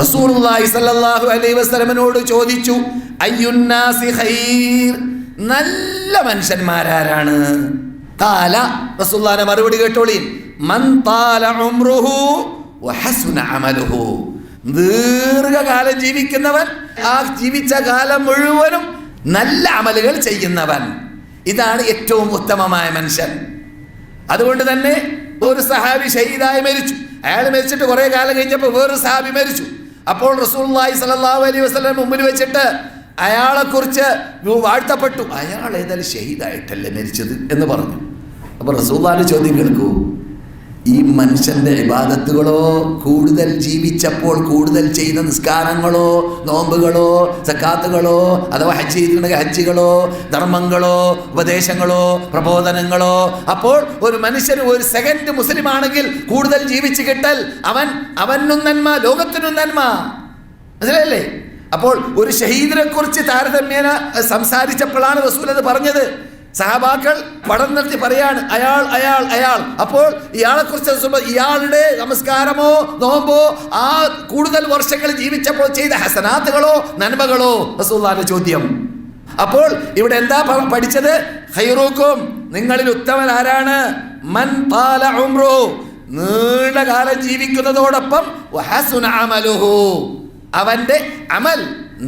റസൂലുള്ളാഹി സല്ലല്ലാഹു അലൈഹി വസല്ലമയോട് ചോദിച്ചു അയ്യുന്നാസി ഖൈർ? നല്ല മനുഷ്യന്മാരാരാണ്. താല റസൂലുള്ളാഹിന്റെ മറുപടി കേട്ടോളീൻ മൻ താല ഉംറുഹു വഹസുന അമലുഹു. ദീർഘകാലം ജീവിക്കുന്നവൻ ആ ജീവിച്ച കാലം മുഴുവനും നല്ല അമലുകൾ ചെയ്യുന്നവൻ. ഇതാണ് ഏറ്റവും ഉത്തമമായ മനുഷ്യൻ. അതുകൊണ്ട് തന്നെ ഒരു സഹാബി ഷഹീദായി മരിച്ചു. അയാൾ മരിച്ചിട്ട് കുറേ കാലം കഴിഞ്ഞപ്പോൾ വേറൊരു സഹാബി മരിച്ചു. അപ്പോൾ റസൂലുള്ളാഹി സ്വല്ലല്ലാഹു അലൈഹി വസല്ലം മുമ്പിൽ വെച്ചിട്ട് അയാളെ കുറിച്ച് വാഴ്ത്തപ്പെട്ടു. അയാൾ ഏതായാലും ഷഹീദായിട്ടല്ലേ മരിച്ചത് എന്ന് പറഞ്ഞു. അപ്പോൾ റസൂൽ ചോദ്യം കേൾക്കൂ. ഈ മനുഷ്യന്റെ ഇബാദത്തുകളോ കൂടുതൽ ജീവിച്ചപ്പോൾ കൂടുതൽ ചെയ്ത നിസ്കാരങ്ങളോ നോമ്പുകളോ സക്കാത്തുകളോ അഥവാ ഹജ്ജ് ചെയ്തിട്ടുണ്ടെങ്കിൽ ഹജ്ജുകളോ ധർമ്മങ്ങളോ ഉപദേശങ്ങളോ പ്രബോധനങ്ങളോ അപ്പോൾ ഒരു മനുഷ്യന് ഒരു സെക്കൻഡ് മുസ്ലിം ആണെങ്കിൽ കൂടുതൽ ജീവിച്ച് കിട്ടൽ അവൻ അവനും നന്മ ലോകത്തിനും നന്മ. മനസ്സിലായില്ലേ? അപ്പോൾ ഒരു ഷഹീദിനെ കുറിച്ച് താരതമ്യേന സംസാരിച്ചപ്പോഴാണ് റസൂൽ അത് പറഞ്ഞത്. സഹാബാക്കൾ പടം നിർത്തി പറയാണ് അയാൾ അയാൾ അയാൾ. അപ്പോൾ ഇയാളെ കുറിച്ച് ഇയാളുടെ നമസ്കാരമോ നോമ്പോ ആ കൂടുതൽ വർഷങ്ങൾ ജീവിച്ചപ്പോൾ ചെയ്ത ഹസനാത്തുകളോ നന്മകളോ റസൂല്ലാന്റെ ചോദ്യം. അപ്പോൾ ഇവിടെ എന്താ പഠിച്ചത്? ഹൈറൂക്കും നിങ്ങളിൽ ഉത്തമൻ ആരാണ് മൻ പാല ഉംറു നീണ്ട കാലം ജീവിക്കുന്നതോടൊപ്പം അവന്റെ അമൽ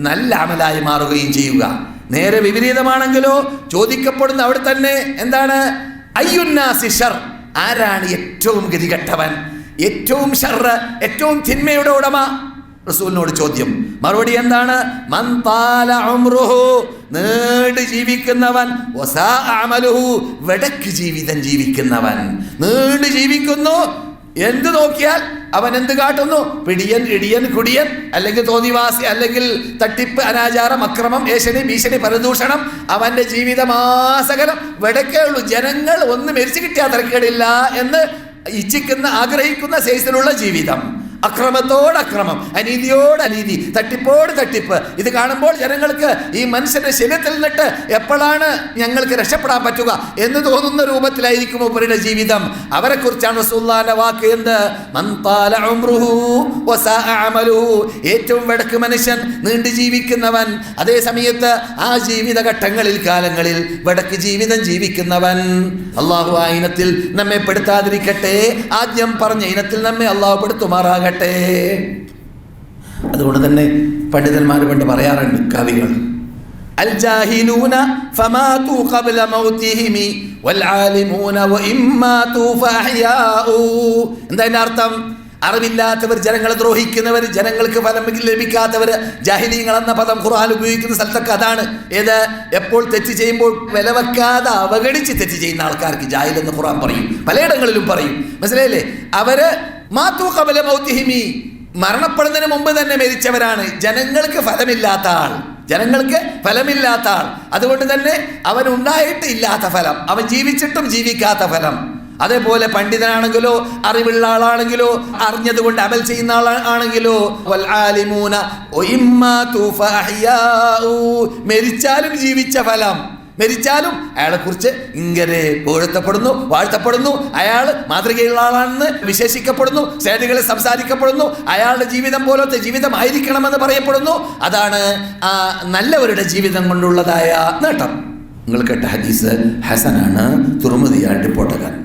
നല്ല അമലായി മാറുകയും ചെയ്യുക. നേരെ വിപരീതമാണെങ്കിലോ ചോദിക്കപ്പെടുന്ന അവിടെ തന്നെ എന്താണ്? അയ്യുന്നാസി ഷർ. ആരാണ് ഏറ്റവും ഗതികെട്ടവൻ? ഏറ്റവും ഷർറ് ഏറ്റവും തിന്മയുടെ ഉടമ? റസൂലിനോട് ചോദ്യം. മറുപടി എന്താണ്? നീണ്ട് ജീവിക്കുന്നവൻ. വെടക്ക് ജീവിതം ജീവിക്കുന്നവൻ. നീണ്ട് ജീവിക്കുന്നു. എന്ത് നോക്കിയാൽ അവൻ എന്ത് കാട്ടുന്നു? പിടിയൻ ഇടിയൻ കുടിയൻ അല്ലെങ്കിൽ തോന്നിവാസി അല്ലെങ്കിൽ തട്ടിപ്പ് അനാചാരം അക്രമം ഏഷണി ഭീഷണി പരദൂഷണം അവന്റെ ജീവിതമാസകലം വെടക്കേ ഉള്ളൂ. ജനങ്ങൾ ഒന്ന് മരിച്ചു കിട്ടിയാൽ തിരക്കേടില്ല എന്ന് ഇച്ഛിക്കുന്ന ആഗ്രഹിക്കുന്ന സൈസിലുള്ള ജീവിതം. അക്രമത്തോട് അക്രമം അനീതിയോട് അനീതി തട്ടിപ്പോട് തട്ടിപ്പ്. ഇത് കാണുമ്പോൾ ജനങ്ങൾക്ക് ഈ മനുഷ്യന്റെ ശരീരത്തിൽ നിന്നിട്ട് എപ്പോഴാണ് ഞങ്ങൾക്ക് രക്ഷപ്പെടാൻ പറ്റുക എന്ന് തോന്നുന്ന രൂപത്തിലായിരിക്കും അവരുടെ ജീവിതം? അവരെ കുറിച്ചാണ് റസൂലുള്ളാഹിന്റെ വാക്ക് എന്ത്. ഏറ്റവും വടക്ക് മനുഷ്യൻ നീണ്ടു ജീവിക്കുന്നവൻ. അതേ സമയത്ത് ആ ജീവിത ഘട്ടങ്ങളിൽ കാലങ്ങളിൽ വടക്ക് ജീവിതം ജീവിക്കുന്നവൻ. അള്ളാഹു ആ ഇനത്തിൽ നമ്മെ പെടുത്താതിരിക്കട്ടെ. ആദ്യം പറഞ്ഞ ഇനത്തിൽ നമ്മെ അള്ളാഹു പെടുത്തുമാറാകട്ടെ. അതുകൊണ്ട് തന്നെ പണ്ഡിതന്മാർ പണ്ട് പറയാറുണ്ട് കവികൾ. ഫഅഹ്യാഉ. എന്താ അർത്ഥം? അറിവില്ലാത്തവർ ജനങ്ങളെ ദ്രോഹിക്കുന്നവർ ജനങ്ങൾക്ക് ഫലം ലഭിക്കാത്തവർ ജാഹിലീങ്ങൾ എന്ന പദം ഖുർആൻ ഉപയോഗിക്കുന്ന സ്ഥലത്തൊക്കെ അതാണ്. ഏത്? എപ്പോൾ തെറ്റ് ചെയ്യുമ്പോൾ വില വെക്കാതെ അവഗണിച്ച് തെറ്റ് ചെയ്യുന്ന ആൾക്കാർക്ക് ജാഹിൽ എന്ന് ഖുർആൻ പറയും. പലയിടങ്ങളിലും പറയും. മനസ്സിലായില്ലേ? അവർ മാതു കബല മൗത്തിഹിമി. മരണപ്പെടുന്നതിന് മുമ്പ് തന്നെ മരിച്ചവരാണ്. ജനങ്ങൾക്ക് ഫലമില്ലാത്ത ആൾ. ജനങ്ങൾക്ക് ഫലമില്ലാത്ത ആൾ. അതുകൊണ്ട് തന്നെ അവൻ ഉണ്ടായിട്ട് ഇല്ലാത്ത ഫലം. അവൻ ജീവിച്ചിട്ടും ജീവിക്കാത്ത ഫലം. അതേപോലെ പണ്ഡിതനാണെങ്കിലോ അറിവുള്ള ആളാണെങ്കിലോ അറിഞ്ഞതുകൊണ്ട് അമൽ ചെയ്യുന്ന ആളാണെങ്കിലോ. മരിച്ചാലും ജീവിച്ച ഫലം. മരിച്ചാലും അയാളെ കുറിച്ച് ഇങ്ങനെ പുകഴ്ത്തപ്പെടുന്നു വാഴ്ത്തപ്പെടുന്നു. അയാൾ മാതൃകയുള്ള ആളാണെന്ന് വിശേഷിക്കപ്പെടുന്നു സേനകളിൽ സംസാരിക്കപ്പെടുന്നു അയാളുടെ ജീവിതം പോലത്തെ ജീവിതമായിരിക്കണമെന്ന് പറയപ്പെടുന്നു. അതാണ് ആ നല്ലവരുടെ ജീവിതം കൊണ്ടുള്ളതായ നേട്ടം. നിങ്ങൾ കേട്ട ഹദീസ് ഹസനാണ് തുറമുതിയാണ് റിപ്പോർട്ടുകാരൻ